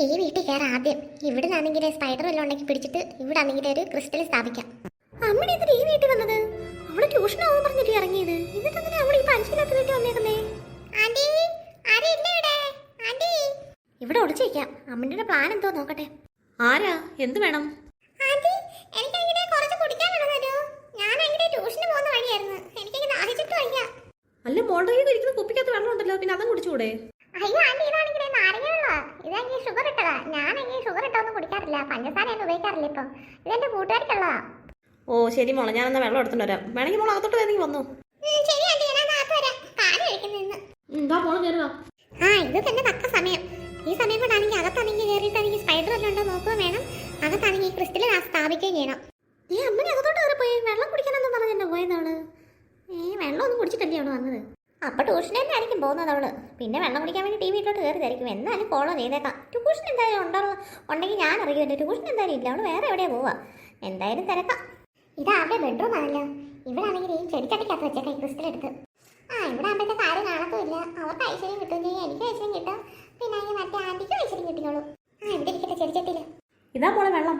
ഈ വീട്ടിൽ കയറാം ആദ്യം. ഇവിടെ നിന്നാണെങ്കിൽ സ്പൈഡർ വല്ലതും ഉണ്ടെങ്കിൽ പിടിച്ചിട്ട് ഇവിടെ ആണെങ്കിൽ ഒരു ക്രിസ്റ്റൽ സ്ഥാപിക്കാം. അമ്മ ഈ വീട്ടിൽ വന്നത്? അവൾ ട്യൂഷൻ ആവാൻ പറഞ്ഞിട്ട് ഇറങ്ങിയത്? എന്നിട്ട് എന്തിനാ അവൾ ഈ പഞ്ചില്ലാത്ത വീട്ടിൽ വന്നേക്കുന്നേ? ആന്റി ഇല്ല ഇവിടെ? ആന്റി. ഇവിടെ ഒളിച്ചു അമ്മന്റെ പ്ലാൻ എന്തോ നോക്കട്ടെ. ആരാ? എന്ത് വേണം? ആന്റി എനിക്ക് അങ്ങനെ കുറച്ച് ഞാൻ അങ്ങനെ ട്യൂഷന് പോകുന്ന വഴിയായിരുന്നു. എനിക്ക് ദാഹിച്ചിട്ട് വയ്യ. അല്ല മോളുടെ കയ്യിൽ ഇരിക്കുന്ന കുപ്പിക്കകത്ത് വെള്ളം ഉണ്ടല്ലോ. പിന്നെ അതും കുടിച്ചുകൂടെ? ശരി മോളെ ഞാൻ എന്നാ വെള്ളം എടുത്തിട്ട് വരാം. വേണമെങ്കിൽ മോളെ അകത്തോട്ട് വേണമെങ്കിൽ വന്നു. ഉം, ശരി ആന്റി ഞാൻ അകത്ത് വരാം. കാൽ കഴിക്കുന്നു ഇന്ന് എന്താ മോൾ കയറുക ആ ഇത് തന്നെ തക്ക സമയം. ഈ സമയം കൊണ്ടാണെങ്കിൽ അകത്താണെങ്കിൽ കയറിയിട്ടാണെങ്കിൽ സ്പൈഡർ വല്ലതും ഉണ്ടോ നോക്കുകയും വേണം. അകത്താണെങ്കിൽ ഈ ക്രിസ്റ്റൽ സ്ഥാപിക്കുകയും ചെയ്യണം. ഈ അമ്മനെ അകത്തോട്ട് കയറി പോയി വെള്ളം കുടിക്കാനൊന്നും പറഞ്ഞെന്നെ പോയതവൾ ഏ വെള്ളം ഒന്നും കുടിച്ചിട്ടല്ലേ അവൾ വന്നത്? അപ്പൊ ട്യൂഷൻ തന്നെ ആയിരിക്കും പോകുന്നത് അവൾ. പിന്നെ വെള്ളം കുടിക്കാൻ വേണ്ടി ടി വിയിലോട്ട് കയറിയതായിരിക്കും എന്നാലും ഫോളോ ചെയ്തേക്കാം. ട്യൂഷൻ എന്തായാലും ഉണ്ടോ ഉണ്ടെങ്കിൽ ഞാൻ അറിയുമല്ലോ. ട്യൂഷൻ എന്തായാലും ഇല്ല. അവൾ വേറെ എവിടെയാ പോവാ എന്തായാലും തിരക്കാം. ഇതാ അവരുടെ ബെഡ്റൂം ആണല്ലോ. ഇവിടെ ആണെങ്കിൽ ഈ ചെടിച്ചട്ടിക്കകത്ത് വെച്ചേക്കാം കൈ ക്രിസ്റ്റൽ എടുത്ത്. ആ ഇവിടെ ആവുമ്പോഴത്തെ കാര്യം കാണത്തുമില്ല അവർക്ക് ഐശ്വര്യം കിട്ടും ചെയ്യും. എനിക്ക് ഐശ്വര്യം കിട്ടും. പിന്നെ ഈ മറ്റേ ആന്റിക്കും ഐശ്വര്യം കിട്ടിയോളൂ ആ ഇവിടെ ഇരിക്കട്ടെ ചെടിച്ചട്ടിയിൽ ഇതാ മോളെ വെള്ളം.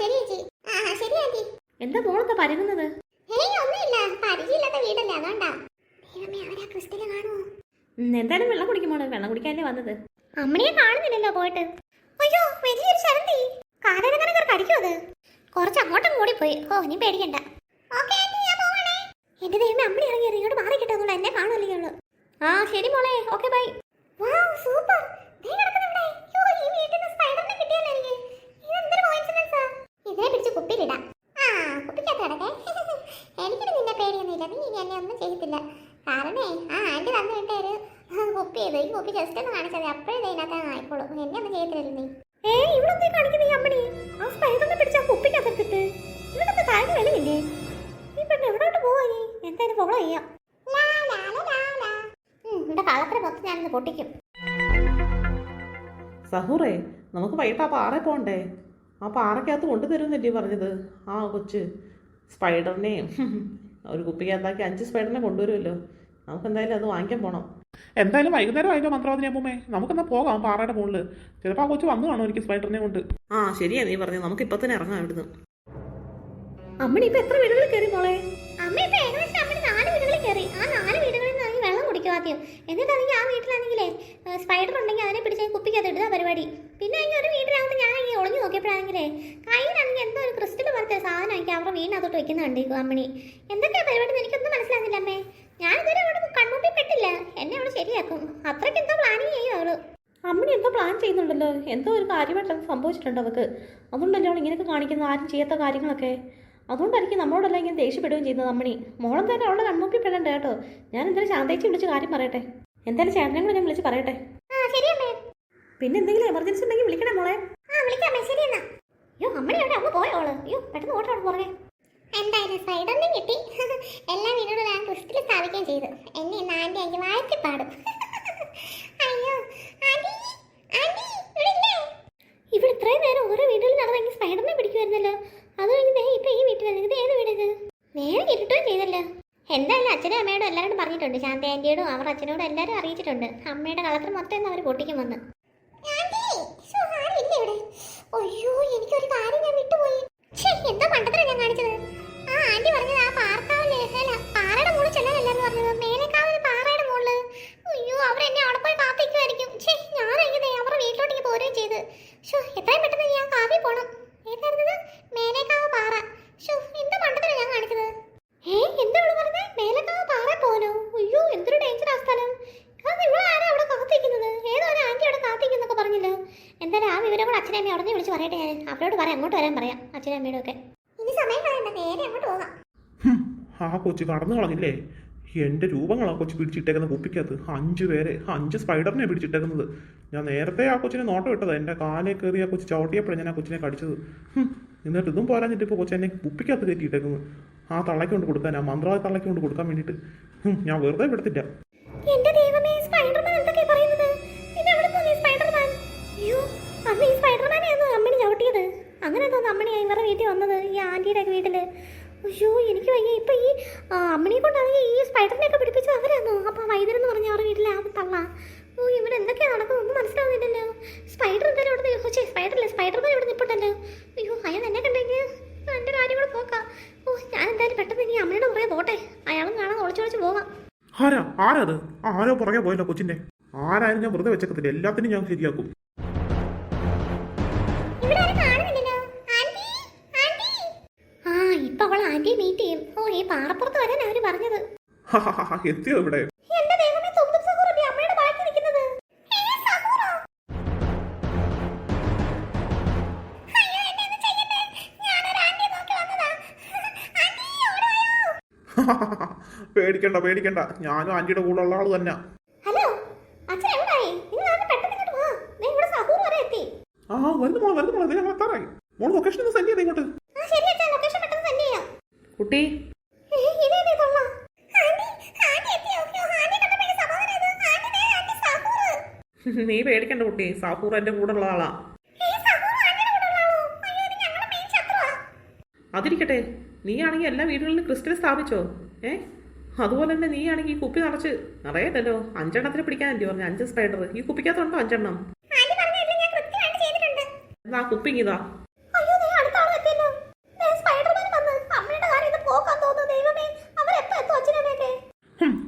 ശരി ചേച്ചി. ആ ശരി ആന്റി എന്താ മോളെന്താ പരുങ്ങുന്നത് ഏയ് ഒന്നുമില്ല. പരിചയമില്ലാത്ത വീടല്ലേ അതുകൊണ്ടാ. ദൈവമേ അവരാ ക്രിസ്റ്റൽ കാണുമോ എന്തായാലും വെള്ളം കുടിക്കും മോളെ. വെള്ളം കുടിക്കാനല്ലേ വന്നത്. അമ്മയെ കാണുന്നില്ലല്ലോ പോയിട്ട്. അയ്യോ വലിയൊരു ശരണ്ടി കാലനങ്ങനെ കടിക്കും അത് കുറച്ച് അങ്ങോട്ടും കൂടി പോയി ഓ നീ പേടിക്കണ്ട. എന്റെ ദൈവമേ അമ്മണി ഇറങ്ങി ഇങ്ങോട്ട് മാറി കിട്ടുന്നുള്ളൂ എന്നെ കാണുമല്ലേ ആ ശരി മോളെ. Okay bye. ഒന്നും ചെയ്യത്തില്ല. നീ. ഏ ഇവിടെ ഈ അമ്മണി ആ സ്പൈഡറിനെ പിടിച്ച. എന്തായാലും ഫോളോ ചെയ്യാം. ഇവിടെ മൊത്തം ഞാനിന്ന് പൊട്ടിക്കും. സഹൂറേ നമുക്ക് വൈകിട്ട് ആ പാറ പോണ്ടേ? ആ പാറക്കകത്ത് കൊണ്ടുതരുമെന്നല്ലേ പറഞ്ഞത്? ആ കൊച്ച് സ്പൈഡറിനെയും ഒരു കുപ്പിക്കകത്താക്കി അഞ്ച് സ്പൈഡറിനെ കൊണ്ടുവരുമല്ലോ. നമുക്ക് എന്തായാലും അത് വാങ്ങിക്കാൻ പോണം. എന്തായാലും വൈകുന്നേരം ആയില്ലോ മന്ത്രവാദിനി നമുക്ക് നമുക്കെന്നാ പോകാം പാറയുടെ മുകളിൽ ചിലപ്പോൾ ആ കൊച്ചു വന്നു കാണും എനിക്ക് സ്പൈഡറിനെ കൊണ്ട്. ആ ശരിയാ നീ പറഞ്ഞു നമുക്ക് ഇപ്പൊ തന്നെ ഇറങ്ങാം ഇവിടുന്ന്. അമ്മണി ഇപ്പൊ എത്ര വീടുകളിൽ കയറി മോളെ? അമ്മ ഇപ്പൊ ഏകദേശം അമ്മ നാല് വീടുകളിൽ കയറി. ആ നാല് വീടുകളിൽ നിന്നാണെങ്കിൽ വെള്ളം കുടിക്കും ആദ്യം. എന്നിട്ടാണെങ്കിൽ ആ വീട്ടിലാണെങ്കിലേ സ്പൈഡർ ഉണ്ടെങ്കിൽ അതിനെ പിടിച്ച് കുപ്പിക്കകത്ത് ഇടുക പരിപാടി. പിന്നെ അതിന് ഒരു വീട്ടിനകത്ത് ഞാൻ ഇങ്ങനെ ഒളിഞ്ഞു നോക്കിയപ്പോഴാണെങ്കിലേ കയ്യിലാണെങ്കിൽ എന്തോ ഒരു ക്രിസ്റ്റൽ പോലത്തെ സാധനം എനിക്ക് അവരുടെ വീടിനകത്തോട്ട് വെക്കുന്ന കണ്ടേക്കും അമ്മണി. എന്തൊക്കെയാ പരിപാടി എനിക്കൊന്നും മനസ്സിലാകുന്നില്ല അമ്മേ. ഞാനിതുവരെ അവിടെ കണ്ണൂട്ടി പെട്ടില്ല. എന്നെ അവൾ ശരിയാക്കും. അത്രയ്ക്ക് എന്തോ പ്ലാനിങ് ചെയ്യും അവൾ. അമ്മണി എന്തോ പ്ലാൻ ചെയ്യുന്നുണ്ടല്ലോ. എന്തോ ഒരു കാര്യമായിട്ട് സംഭവിച്ചിട്ടുണ്ട് അവക്ക് അതുകൊണ്ടല്ലേ അവൾ ഇങ്ങനെയൊക്കെ കാണിക്കുന്ന ആരും ചെയ്യാത്ത കാര്യങ്ങളൊക്കെ. അതുകൊണ്ടായിരിക്കും നമ്മളോടെല്ലാം ഇങ്ങനെ ദേഷ്യപ്പെടുകയും ചെയ്യുന്നത് അമ്മണി. മോളം തന്നെ അവളുടെ കൺമുക്കി പെടണ്ട കേട്ടോ. ഞാൻ എന്തായാലും ശാന്തേച്ചി വിളിച്ച് കാര്യം പറയട്ടെ. എന്തായാലും ചേട്ടനെ കൂടെ ഞാൻ വിളിച്ച് പറയട്ടെ. പിന്നെ എന്തെങ്കിലും എമർജൻസി ഉണ്ടെങ്കിൽ വിളിക്കണേ മോളെ. അയ്യോ അമ്മണി അവിടെ അങ്ങ് പോയോൾ അയ്യോ പെട്ടെന്ന് ഓട്ടോ അവിടെ പുറകെ എന്തായാലും സൈഡൊന്നും കിട്ടി. എല്ലാം ഞാൻ ക്രിസ്റ്റൽ സ്ഥാപിക്കുകയും ചെയ്തു. എന്നെ ഇന്ന് വാഴ്ത്തിപ്പാടും. അയ്യോ ഇവിടെ ഇത്രയും നേരം ഓരോ വീടുകളിൽ നടന്നെങ്കിൽ സ്പൈഡറിനെ പിടിക്കുമായിരുന്നല്ലോ അത് കഴിഞ്ഞ് ഇപ്പൊ ഈ വീട്ടിൽ ഇത് ഏത് വീട് ഇത് നേരെ കിട്ടുകയും ചെയ്തല്ലോ. എന്തായാലും അച്ഛനും അമ്മയോടും എല്ലാവരോടും പറഞ്ഞിട്ടുണ്ട്. ശാന്തി ആന്റിയോടും അവർ അച്ഛനോടും എല്ലാവരും അറിയിച്ചിട്ടുണ്ട്. അമ്മയുടെ കളത്തിൽ മൊത്തം ഇന്ന് അവർ പൊട്ടിക്കും വന്ന് അയ്യോ എനിക്കൊരു കാര്യം ഞാൻ വിട്ടുപോയി. എന്താ മണ്ടത്തരം ഞാൻ കാണിച്ചത്? ഉടനെ വിളിച്ച് പറയട്ടെ ഞാൻ. അവരോട് പറയാം അങ്ങോട്ട് വരാൻ പറയാം അച്ഛനും അമ്മയോടും ഒക്കെ. ഇനി സമയം കളയണ്ട നേരെ അങ്ങോട്ട് പോകാം. ആ കൊച്ചു കടന്നു കളഞ്ഞില്ലേ? എന്റെ രൂപങ്ങളാ കൊച്ചു പിടിച്ചിട്ടേക്കുന്ന കുപ്പിക്കകത്ത്. അഞ്ച് പേരെ അഞ്ച് സ്പൈഡറിനെ പിടിച്ചിട്ടേക്കുന്നത്. ഞാൻ നേരത്തെ ആ കൊച്ചിനെ നോട്ടം ഇട്ടത്. എന്റെ കാലേ കയറി ആ കൊച്ചു ചവിട്ടിയപ്പോഴാണ് ഞാൻ ആ കൊച്ചിനെ കടിച്ചത്. എന്നിട്ട് ഇതും പോരാഞ്ഞിട്ട് ഇപ്പോൾ കൊച്ചു എന്നെ കുപ്പിക്കകത്ത് കയറ്റിയിട്ടേക്കുന്നു. ആ തള്ളയ്ക്ക് കൊണ്ട് കൊടുക്കാൻ ആ മന്ത്രവാദ തള്ളയ്ക്ക് കൊണ്ട് കൊടുക്കാൻ വേണ്ടിയിട്ട്. ഞാൻ വെറുതെ വിടത്തില്ല. എന്റെ അങ്ങനെ തോന്നുന്നു അമ്മണി ഇവരുടെ വീട്ടിൽ വന്നത്? ഈ ആന്റിയുടെ ഒക്കെ വീട്ടിൽ അയ്യോ എനിക്ക് വയ്യ. ഇപ്പൊ ഈ അമ്മണിയെ കൊണ്ടാണെങ്കിൽ ഈ സ്പൈഡറിനെയൊക്കെ പിടിപ്പിച്ചത് അവരാണോ അപ്പൊ വൈദ്യരെന്ന് പറഞ്ഞ അവരുടെ വീട്ടിലെ ആ തള്ള. ഓ ഇവിടെ എന്തൊക്കെയാണ് നടക്കുന്നത്? ഒന്നും മനസ്സിലാവുന്നില്ലല്ലോ. സ്പൈഡർ എന്തായാലും ഇവിടെ സ്പൈഡർ അല്ലേ സ്പൈഡർ തന്നെ ഇവിടെ നിൽപ്പുണ്ടല്ലോ അയ്യോ അയാൾ എന്നെ കണ്ടെങ്കിൽ എന്റെ കാര്യം കൂടെ നോക്കാം. ഓ ഞാൻ എന്തായാലും പെട്ടെന്ന് ഇനി അമ്മയുടെ പുറകെ പോട്ടെ. അയാളും കാണാൻ ഒളിച്ചൊളിച്ച് പോവാം. ആരാ? ആരാ അത് ആരോ പുറകെ പോയല്ലോ കൊച്ചിന്റെ. ആരായാലും ഞാൻ വെറുതെ വെച്ചേക്കത്തില്ല. എല്ലാത്തിനും ഞാൻ ശരിയാക്കും. അവൾ ആന്റിയെ മീറ്റ് ചെയ്യും. ഓ ഈ പാറപ്പുറത്ത് വരാൻ അവർ പറഞ്ഞത്. എത്തിയോ ഇവിടെ? എന്റെ ദൈവമേ സ്വന്തം സഹോദരന്റെ അമ്മയുടെ ബാക്കി നിൽക്കുന്നത്. പേടിക്കണ്ട പേടിക്കണ്ട. ഞാനും ആന്റിയുടെ കൂടെ ഉള്ള ആൾ തന്നെ. ഹലോ അച്ഛൻ എവിടായി? നിങ്ങൾ ആരും പെട്ടെന്ന് ഇങ്ങോട്ട് വാ. ദേ ഇവിടെ സഹൂർ വരെ എത്തി. ആ വരുന്നു മോളെ വരുന്നു മോളെ. ഞങ്ങൾ എത്താറായി. മോൾ ലൊക്കേഷൻ ഒന്ന് സെൻഡ് ചെയ്തേ ഇങ്ങോട്ട്. ആ ശരി അച്ഛൻ ലൊക്കേഷൻ പെട്ടെന്ന് സെൻഡ് ചെയ്യാം കുട്ടി. നീ പേടിക്കണ്ട കുട്ടി. സാഹൂർ എന്റെ കൂടെ ഉള്ള ആളാ. അതിരിക്കട്ടെ. നീ ആണെങ്കിൽ എല്ലാ വീടുകളിലും ക്രിസ്റ്റൽ സ്ഥാപിച്ചോ? ഏ? അതുപോലെ തന്നെ നീ ആണെങ്കിൽ ഈ കുപ്പി നിറച്ച് നിറയല്ലോ അഞ്ചെണ്ണത്തിന് പിടിക്കാനല്ലേ പറഞ്ഞു. അഞ്ച് സ്പൈഡർ ഈ കുപ്പിക്കകത്തുണ്ടോ അഞ്ചെണ്ണം. എന്നാ ആ കുപ്പി ഇതാ.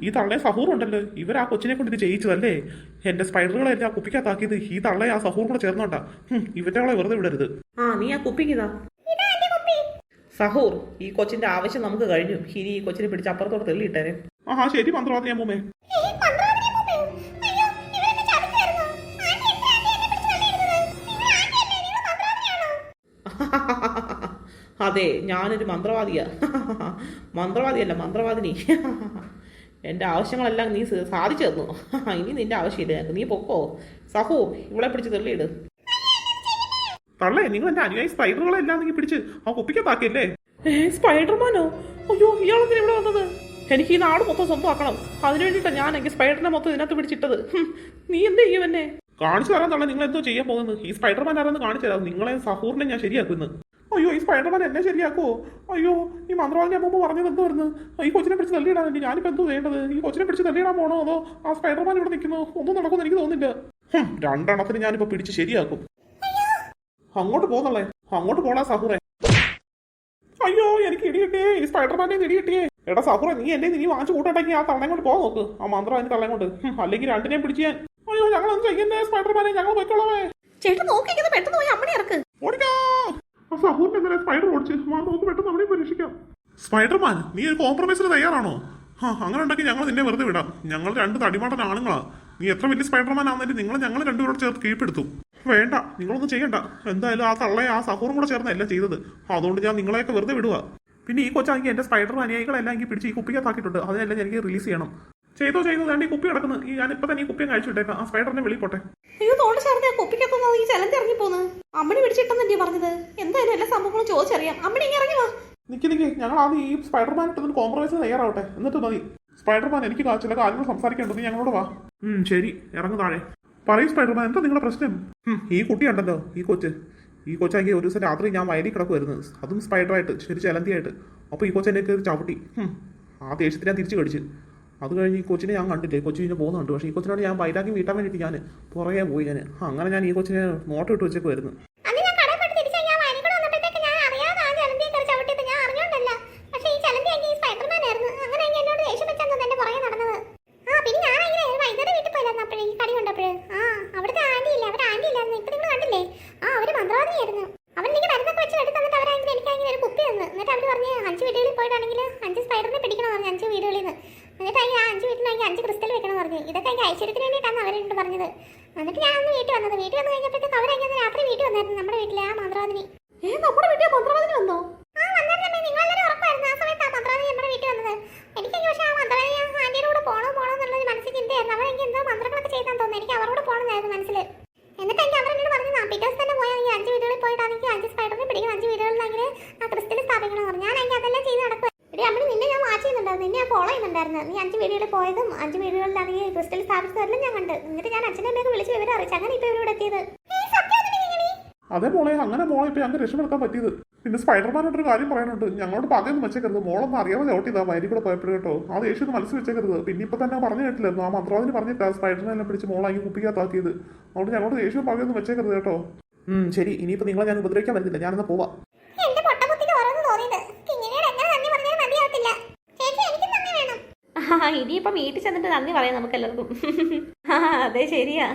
ഈ തള്ളയെ സഹൂർ ഉണ്ടല്ലോ. ഇവർ ആ കൊച്ചിനെ കൊണ്ട് ഇത് ചെയ്യിച്ചതല്ലേ? എന്റെ സ്പൈഡറുകളെല്ലാം കുപ്പിക്കകത്താക്കിയത് ഈ തള്ളയെ ആ സഹൂർ കൂടെ ചേർന്നോണ്ടാ. ഹും, അവളെ വെറുതെ വിടരുത്. ആ നീ ആ കുപ്പി ഇതാ. ഇതാ ആന്റി കുപ്പി. സഹൂർ ഈ കൊച്ചിന്റെ ആവശ്യം നമുക്ക് കഴിഞ്ഞു. ഇനി ഈ കൊച്ചിനെ പിടിച്ച് അപ്പുറത്തോട്ട് തെളിയിട്ടേ ആ ശരി മന്ത്രവാദി ഞാൻ മന്ത്രവാദിനിയാണോ? അതെ ഞാനൊരു മന്ത്രവാദിയാ. മന്ത്രവാദിയല്ല മന്ത്രവാദിനി. എന്റെ ആവശ്യങ്ങളെല്ലാം നീ സാധിച്ചു തന്നു. ഇനി നിന്റെ ആവശ്യമില്ല ഞങ്ങൾക്ക് നീ പൊക്കോ. സഹു ഇവളെ പിടിച്ച് തെള്ളിയിട്. തള്ളേ നിങ്ങൾ എന്റെ അനുയായി സ്പൈഡറുകളെല്ലാം നീ പിടിച്ച് ആ കുപ്പിക്കകത്താക്കിയല്ലേ ഏ സ്പൈഡർമാനോ? അയ്യോ ഇയാളെന്തിനാ ഇവിടെ വന്നത്? എനിക്ക് ഈ നാട് മൊത്തം സ്വന്തമാക്കണം. അതിനു വേണ്ടിയിട്ടാണ് ഞാൻ എനിക്ക് സ്പൈഡറിനെ മൊത്തം ഇതിനകത്ത് പിടിച്ചിട്ടത്. നീ എന്ത് ചെയ്യും എന്നെ? കാണിച്ചു തരാൻ തള്ള നിങ്ങൾ എന്തോ ചെയ്യാൻ പോകുന്നത് ഈ സ്പൈഡർമാൻ ആരാന്ന് കാണിച്ചു തരാം. നിങ്ങളെ സഹൂറിനെ ഞാൻ ശരിയാക്കുന്നു. അയ്യോ ഈ സ്പൈഡർമാൻ എന്നെ ശരിയാക്കോ? അയ്യോ ഈ മന്ത്രവാദിനി അമ്മ പറഞ്ഞത് എന്തോ വരുന്നു ഈ കൊച്ചിനെ പിടിച്ച് തള്ളിയിടാൻ വേണ്ടി ഞാനിപ്പോ എന്തോ ചെയ്യേണ്ടത് ഈ കൊച്ചിനെ പിടിച്ച് തള്ളിയിടാൻ പോണോ അതോ ആ സ്പൈഡർമാൻ ഇവിടെ നിൽക്കുന്നു? ഒന്നും നടക്കുമെന്ന് എനിക്ക് തോന്നുന്നില്ല. രണ്ടെണ്ണത്തിന് ഞാനിപ്പോ പിടിച്ച് ശരിയാക്കും. അങ്ങോട്ട് പോന്നല്ലേ അങ്ങോട്ട് പോടാ സഹുറേ. അയ്യോ എനിക്ക് ഇടിയിട്ടേ ഈ സ്പൈഡർമാനെ ഇടിയിട്ടേ എടാ സഹുറ നീ എന്നെ നീ വാങ്ങിച്ചു കൂട്ടണ്ടെങ്കിൽ ആ തള്ളയും കൊണ്ട് പോകാൻ നോക്ക്. ആ മന്ത്രം അതിന് തള്ളയും കൊണ്ട്. അല്ലെങ്കിൽ രണ്ടിനെയും പിടിച്ച് ഞാൻ അയ്യോ ഞങ്ങൾ എന്ത് ചെയ്യുന്നേ സ്പൈഡർമാനെ? ഞങ്ങൾ പോയിക്കോളവേ. ചേട്ടൻ നോക്കിക്കുന്നത് പെട്ടെന്ന് പോയി അമ്മണി ഇറക്ക്. ഓടിക്കാ. ആ സഹൂറിനെ എന്തിനാ സ്പൈഡർ ഓടിച്ച് വാ നമുക്ക് പെട്ടെന്ന് അവിടെയും പരീക്ഷിക്കാം സ്പൈഡർമാൻ നീ ഒരു കോംപ്രമൈസിന് തയ്യാറാണോ? ആ അങ്ങനെ ഉണ്ടെങ്കിൽ ഞങ്ങൾ നിന്നെ വെറുതെ വിടാം. ഞങ്ങൾ രണ്ട് തടിമാട്ടൻ ആണുങ്ങളാ. നീ എത്ര വലിയ സ്പൈഡർമാൻ ആണെങ്കിലും നിങ്ങൾ ഞങ്ങൾ രണ്ടുപേരോട് ചേർത്ത് കീഴ്പ്പെടുത്തു. വേണ്ട നിങ്ങളൊന്നും ചെയ്യണ്ട. എന്തായാലും ആ തള്ളയെ ആ സഹൂറും കൂടെ ചേർന്നല്ല ചെയ്തത്. അതുകൊണ്ട് ഞാൻ നിങ്ങളെയൊക്കെ വെറുതെ വിടുക പിന്നെ ഈ കൊച്ചാണെങ്കിൽ എന്റെ സ്പൈഡർ അനുയായികളെല്ലാം എനിക്ക് പിടിച്ച് ഈ കുപ്പിക്കത്താക്കിയിട്ടുണ്ട് അതിനെല്ലാം എനിക്ക് റിലീസ് ചെയ്യണം. ചെയ്തോ ചെയ്തോ ഞാൻ ഈ കുപ്പി കിടക്കുന്നു. ഈ ഞാൻ ഇപ്പൊ തന്നെ ഈ കുപ്പിയും കഴിച്ചു വിട്ടേക്കാം. ആ സ്പൈഡറിനെ വെളിയിൽ പോട്ടെ. അയ്യോ തോണ്ട് ചേർന്ന് കുപ്പിക്കത്തുന്നത് ഈ ചലഞ്ച് ഇറങ്ങി പോന്ന്. അമ്മണി പിടിച്ചിട്ടെന്നല്ലേ പറഞ്ഞത്. എന്തായാലും എല്ലാ സംഭവങ്ങളും ചോദിച്ചറിയാം. അമ്മണി ഇങ്ങനെ ഇറങ്ങി വാ. നിക്ക് നിക്ക്. ഞങ്ങൾ ആദ്യം ഈ സ്പൈഡർമാൻ ഇട്ടതിന് കോംപ്രമൈസിന് തയ്യാറാവട്ടെ. എന്നിട്ട് മതി. സ്പൈഡർമാൻ എനിക്ക് ചില കാര്യങ്ങൾ സംസാരിക്കേണ്ടത് ഞങ്ങളോട് വാ. ഉം, ശരി. ഇറങ്ങു താഴെ. പറയൂ സ്പൈഡർമാൻ എന്താ നിങ്ങളുടെ പ്രശ്നം? ഈ കുട്ടിയുണ്ടല്ലോ ഈ കൊച്ച്. ഈ കൊച്ചാക്കി ഒരു ദിവസം രാത്രി ഞാൻ വയലിൽ കിടക്കുമായിരുന്നു അതും സ്പൈഡറായിട്ട് ശരി ചലന്തിയായിട്ട്. അപ്പോൾ ഈ കൊച്ചു എന്നെ കയറി ചവിട്ടി. ആ ദേഷ്യത്തിൽ ഞാൻ തിരിച്ചു കടിച്ച്. അത് കഴിഞ്ഞ് ഈ കൊച്ചിനെ ഞാൻ കണ്ടില്ലേ? കൊച്ചു കഴിഞ്ഞ് പോകുന്നുണ്ട്. പക്ഷേ ഈ കൊച്ചിനോട് ഞാൻ വൈരാഗ്യം വീട്ടാൻ വേണ്ടിയിട്ട് ഞാൻ പുറകെ പോയി ഞാൻ അങ്ങനെ ഞാൻ ഈ കൊച്ചിനെ നോട്ട് ഇട്ട് വെച്ചേക്കുമായിരുന്നു അന്ന് ഞാൻ കടയിൽ പോയിട്ട് തിരിച്ച് ഞാൻ വയലിൽ കൂടെ വന്നപ്പോഴത്തേക്ക് ഞാൻ അറിയാതെ ആ ചലന്തിയെ കയറി ചവിട്ടിയത് ഞാൻ അറിഞ്ഞോണ്ടല്ല. പക്ഷേ ഈ ചലന്തിയാക്കി ഈ സ്പൈഡർമാനായിരുന്നു. അങ്ങനെയെങ്കിൽ എന്നോട് ദേഷ്യം വെച്ചാണ് തോന്നുന്നു എന്റെ പുറകെ നടന്നത്. ആ, പിന്നെ ഞാനാണെങ്കിലേ വൈദ്യുതി വീട്ടിൽ പോയതായിരുന്നു അപ്പോഴേ ഈ കടി കണ്ടപ്പോഴേ. ആ, അവിടുത്തെ ആന്റി ഇല്ലേ, അവരുടെ ആന്റി ഇല്ലായിരുന്നു. ഇപ്പൊ നിങ്ങൾ കണ്ടില്ലേ? ആ, അവർ മന്ത്രവാദിയായിരുന്നു. അവരെനിക്ക് മരുന്നൊക്കെ വെച്ച് എടുത്ത് തന്നിട്ട് അവരാണെങ്കിൽ എനിക്കാണെങ്കിൽ ഒരു കുപ്പി തന്നു. എന്നിട്ട് അവർ പറഞ്ഞ് അഞ്ച് വീടുകളിൽ പോയിട്ടാണെങ്കിൽ അഞ്ച് സ്പൈഡറിനെ പിടിക്കണം പറഞ്ഞു അഞ്ച് വീടുകളിൽ നിന്ന് എന്നിട്ട് അതിന് ആ അഞ്ച് വീട്ടിലാണെങ്കിൽ അഞ്ച് ക്രിസ്റ്റൽ വെക്കണം പറഞ്ഞു ഇതൊക്കെ അതിന്റെ ഐശ്വര്യത്തിന് വേണ്ടിയിട്ടാണ് അവരെന്നോട് പറഞ്ഞത് എന്നിട്ട് ഞാൻ അന്ന് വീട്ടിൽ വന്നത് വീട്ടിൽ വന്നു കഴിഞ്ഞപ്പോഴത്തേക്ക് അവരെങ്ങനെ രാത്രി വീട്ടിൽ വന്നായിരുന്നു നമ്മുടെ വീട്ടിലെ ആ മന്ത്രവാദിനി ഏ നമ്മുടെ വീട്ടിൽ മന്ത്രവാദിനി വന്നോ ആ വന്നായിരുന്നു നിങ്ങളെല്ലാവരും ഉറപ്പായിരുന്നു ആ സമയത്ത് ആ മന്ത്രവാദിനി നമ്മുടെ വീട്ടിൽ വന്നത് എനിക്കെങ്കിൽ പക്ഷേ ആ മന്ത്രവാദിനി ആ ആന്റിയുടെ കൂടെ പോകണോ പോകണോ എന്നുള്ളത് മനസ്സിൽ ചിന്തയായിരുന്നു അവരെനിക്ക് എന്തോ മന്ത്രങ്ങളൊക്കെ ചെയ്താൻ തോന്നുന്നു എനിക്ക് അവരോട് പോകണമെന്നായിരുന്നു മനസ്സിൽ എന്നിട്ട് എനിക്ക് അവരെന്നോട് പറഞ്ഞു "ആ, പിറ്റേ ദിവസം തന്നെ പോയാൽ അഞ്ച് വീടുകളിൽ പോയിട്ടാണെങ്കിൽ അഞ്ച് സ്പൈഡറിനെ പിടിക്കണം അഞ്ച് വീടുകളിലാണെങ്കിൽ ആ ക്രിസ്റ്റൽ സ്ഥാപിക്കണം എന്ന് പറഞ്ഞു ഞാൻ എനിക്ക് അതെല്ലാം ചെയ്ത് നടക്കുക എടി അമ്മ നിന്നെ ഞാൻ വാച്ച് ചെയ്യുന്നുണ്ടായിരുന്നു നിന്നെ ഫോളോ നീ അഞ്ച് വീടുകളിൽ പോയതും അഞ്ച് വീടുകളിലാണെങ്കിൽ ക്രിസ്റ്റൽ സ്ഥാപിച്ചതെല്ലാം ഞാൻ കണ്ട്. എന്നിട്ട് ഞാൻ അച്ഛനെ അമ്മയൊക്കെ വിളിച്ച് വിവരം അറിയിച്ചു. അങ്ങനെ ഇപ്പൊ ഇവിടെ എത്തിയത്. അതേ മോളെ അങ്ങനെ മോളെ ഇപ്പൊ ഞങ്ങൾക്ക് രക്ഷപ്പെടുത്താൻ പറ്റിയത്. പിന്നെ സ്പൈഡർമാനോട്ടൊരു കാര്യം പറയാനുണ്ട്. ഞങ്ങളോട് പകയൊന്നും വെച്ചേക്കരുത്. മോളൊന്നും അറിയാതെ ഓട്ടിതാ വരി കൂടെ പോയപ്പോഴും കേട്ടോ. ആ ദേഷ്യം മനസ്സിൽ വെച്ചേക്കരുത്. പിന്നെ ഇപ്പൊ തന്നെ പറഞ്ഞു കേട്ടില്ലായിരുന്നു. ആ മന്ത്രവാദിന് പറഞ്ഞിട്ടാ സ്പൈഡറിനെല്ലാം പിടിച്ച് മോളാക്കി കുപ്പിക്കകത്താക്കിയത്. അതുകൊണ്ട് ഞങ്ങളോട് ദേഷ്യം പകയൊന്നും വെച്ചേക്കരുത് കേട്ടോ. ഉം, ശരി. ഇനിയിപ്പോ നിങ്ങളെ ഞാൻ ഉപദ്രവിക്കാൻ വരുന്നില്ല. ഞാനൊന്ന് പോവാം. ഇനിയിപ്പം വീട്ടിൽ ചെന്നിട്ട് നന്ദി പറയാം നമുക്ക് എല്ലാവർക്കും അതെ ശരിയാ.